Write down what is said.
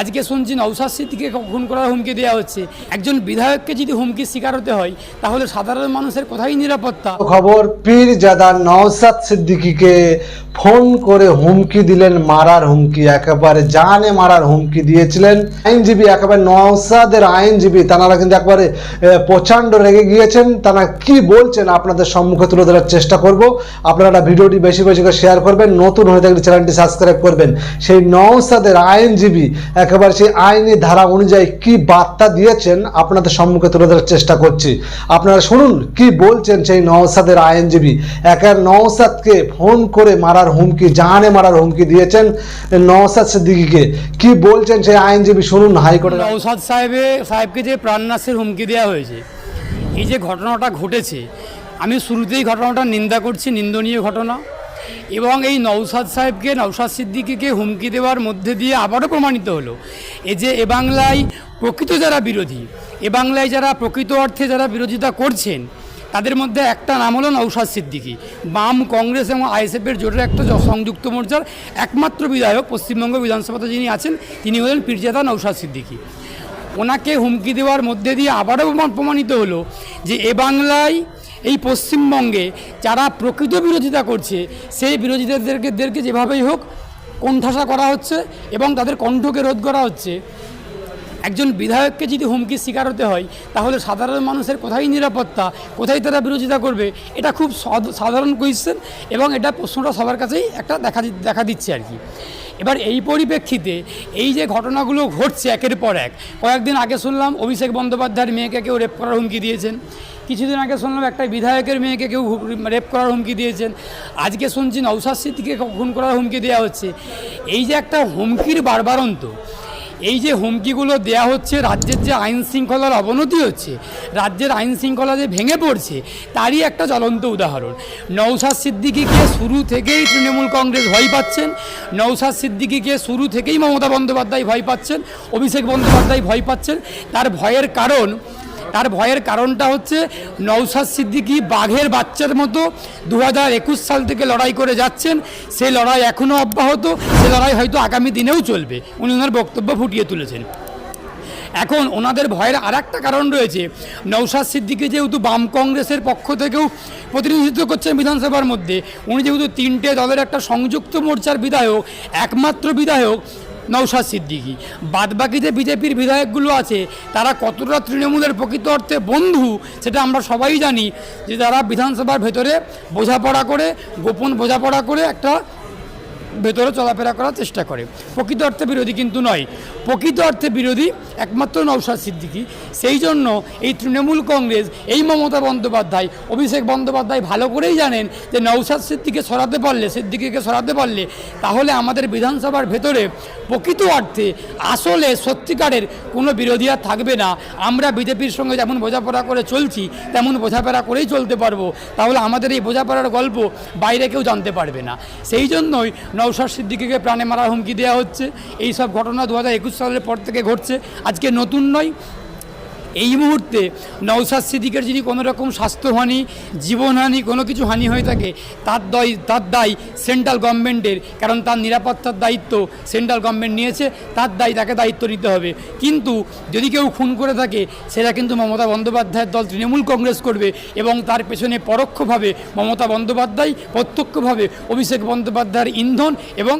আজকে শুনছি নৌসাদ সিদ্দিকে খুন করার হুমকি দেওয়া হচ্ছে। একজন বিধায়ককে যদি হুমকির শিকার হতে হয়, তাহলে সাধারণ মানুষের কোথায় নিরাপত্তা। খবর, পীরজাদা নওসাদ সিদ্দিকীকে ফোন করে হুমকি দিলেন, মারার হুমকি, একেবারে জানে মারার হুমকি দিয়েছিলেন। আইনজীবী, একেবারে নওসাদের আইনজীবী, তারা কিন্তু একবারে প্রচণ্ড রেগে গিয়েছেন। তারা কি বলছেন আপনাদের সম্মুখে তুলে ধরার চেষ্টা করব। আপনারা ভিডিওটি বেশি বেশি করে শেয়ার করবেন, নতুন হয়ে থাকলে চ্যানেলটি সাবস্ক্রাইব করবেন। সেই নওসাদের আইনজীবী একেবারে সেই আইনি ধারা অনুযায়ী কি বার্তা দিয়েছেন আপনাদের সম্মুখে তুলে ধরার চেষ্টা করছি। আপনারা শুনুন, কি বলছেন সেই নওসাদের আইনজীবী? একের নওসাদকে ফোন করে মারার হুমকি, জানে মারার হুমকি দিয়েছেন নওসাদ সিদ্দিকীকে। কি বলছেন সেই আইনজীবী? শুনুন, হাইকোর্টের নৌসাদ সাহেবে, সাহেবকে যে প্রাণনাশের হুমকি দেওয়া হয়েছে, এই যে ঘটনাটা ঘটেছে, আমি শুরুতেই ঘটনাটা নিন্দা করছি, নিন্দনীয় ঘটনা। এবং এই নৌসাদ সাহেবকে নৌসাদ সিদ্দিকিকে হুমকি দেওয়ার মধ্যে দিয়ে আবারও প্রমাণিত হলো। এই যে এ বাংলায় প্রকৃত যারা বিরোধী, এ বাংলায় যারা প্রকৃত অর্থে যারা বিরোধিতা করছেন, তাদের মধ্যে একটা নাম হলো নৌসাদ সিদ্দিকী। বাম কংগ্রেস এবং আইএসএফের জোটের একটা সংযুক্ত মোর্চার একমাত্র বিধায়ক পশ্চিমবঙ্গ বিধানসভাতে যিনি আছেন, তিনি হলেন পীরজাদা নৌসাদ সিদ্দিকী। ওনাকে হুমকি দেওয়ার মধ্যে দিয়ে আবারও প্রমা- প্রমাণিত হলো যে এ বাংলায় এই পশ্চিমবঙ্গে যারা প্রকৃত বিরোধিতা করছে, সেই বিরোধীদেরকে, দেরকে যেভাবেই হোক কোণঠাসা করা হচ্ছে এবং তাদের কণ্ঠকে রোধ করা হচ্ছে। একজন বিধায়ককে যদি হুমকির শিকার হতে হয়, তাহলে সাধারণ মানুষের কোথায় নিরাপত্তা, কোথায় তারা বিরোধিতা করবে, এটা খুব সাধারণ কোয়েশ্চেন এবং এটা প্রশ্নটা সবার কাছেই একটা দেখা দেখা দিচ্ছে আর কি। এবার এই পরিপ্রেক্ষিতে এই যে ঘটনাগুলো ঘটছে একের পর এক, কয়েকদিন আগে শুনলাম অভিষেক বন্দ্যোপাধ্যায়ের মেয়েকে কেউ রেপ করার হুমকি দিয়েছেন। কিছুদিন আগে শুনলাম একটা বিধায়কের মেয়েকে কেউ রেপ করার হুমকি দিয়েছেন। আজকে শুনছি নৌসাদ সিদ্দিকে খুন করার হুমকি দেওয়া হচ্ছে। এই যে একটা হুমকির বারবারন্ত, এই যে হুমকিগুলো দেয়া হচ্ছে, রাজ্যের যে আইন শৃঙ্খলার অবনতি হচ্ছে, রাজ্যের আইন শৃঙ্খলা যে ভেঙে পড়ছে, তারই একটা জ্বলন্ত উদাহরণ। নৌসাদ সিদ্দিকিকে শুরু থেকেই তৃণমূল কংগ্রেস ভয় পাচ্ছেন। নৌসাদ সিদ্দিকিকে শুরু থেকেই মমতা বন্দ্যোপাধ্যায় ভয় পাচ্ছেন, অভিষেক বন্দ্যোপাধ্যায় ভয় পাচ্ছেন। তার ভয়ের কারণ তার ভয়ের কারণটা হচ্ছে নৌসাদ সিদ্দিকী বাঘের বাচ্চার মতো দু হাজার একুশ সাল থেকে লড়াই করে যাচ্ছেন। সেই লড়াই এখনও অব্যাহত। সে লড়াই হয়তো আগামী দিনেও চলবে। উনি ওনার বক্তব্য ফুটিয়ে তুলেছেন। এখন ওনাদের ভয়ের আর একটা কারণ রয়েছে। নৌসাদ সিদ্দিকি যেহেতু বাম কংগ্রেসের পক্ষ থেকেও প্রতিনিধিত্ব করছেন বিধানসভার মধ্যে, উনি যেহেতু তিনটে দলের একটা সংযুক্ত মোর্চার বিধায়ক, একমাত্র বিধায়ক নৌসাদ সিদ্দিকি। বাদবাকি যে বিজেপির বিধায়কগুলো আছে, তারা কতটা তৃণমূলের প্রকৃত অর্থে বন্ধু, সেটা আমরা সবাই জানি যে তারা বিধানসভার ভেতরে বোঝাপড়া করে, গোপন বোঝাপড়া করে একটা ভেতরে চলাফেরা করার চেষ্টা করে। প্রকৃত অর্থে বিরোধী কিন্তু নয়। প্রকৃত অর্থে বিরোধী একমাত্র নৌসাদ সিদ্দিকী। সেই জন্য এই তৃণমূল কংগ্রেস, এই মমতা বন্দ্যোপাধ্যায়, অভিষেক বন্দ্যোপাধ্যায় ভালো করেই জানেন যে নৌসাদ সিদ্দিকে সরাতে পারলে, সিদ্দিকিকে সরাতে পারলে, তাহলে আমাদের বিধানসভার ভেতরে প্রকৃত অর্থে আসলে সত্যিকারের কোনো বিরোধী আর থাকবে না। আমরা বিজেপির সঙ্গে যেমন বোঝাপড়া করে চলছি, তেমন বোঝাপড়া করেই চলতে পারব। তাহলে আমাদের এই বোঝাপড়ার গল্প বাইরে কেউ জানতে পারবে না। সেই জন্যই নৌসাদ সিদ্দিকিকে প্রাণে মারার হুমকি দেওয়া হচ্ছে। এই সব ঘটনা দু হাজার একুশ সালের পর থেকে ঘটছে। আজকে নতুন নয় এই মুহূর্তে নৌসাদ সিদ্দিকের যদি কোনো রকম স্বাস্থ্যহানি জীবনহানি কোনো কিছু হানি হয়ে থাকে, তার দায় তার দায় সেন্ট্রাল গভর্নমেন্টের কারণ তার নিরাপত্তার দায়িত্ব সেন্ট্রাল গভর্নমেন্ট নিয়েছে, তার দায় তাকে দায়িত্ব নিতে হবে। কিন্তু যদি কেউ খুন করে থাকে, সেটা কিন্তু মমতা বন্দ্যোপাধ্যায়ের দল তৃণমূল কংগ্রেস করবে এবং তার পেছনে পরোক্ষভাবে মমতা বন্দ্যোপাধ্যায়, প্রত্যক্ষভাবে অভিষেক বন্দ্যোপাধ্যায়ের ইন্ধন এবং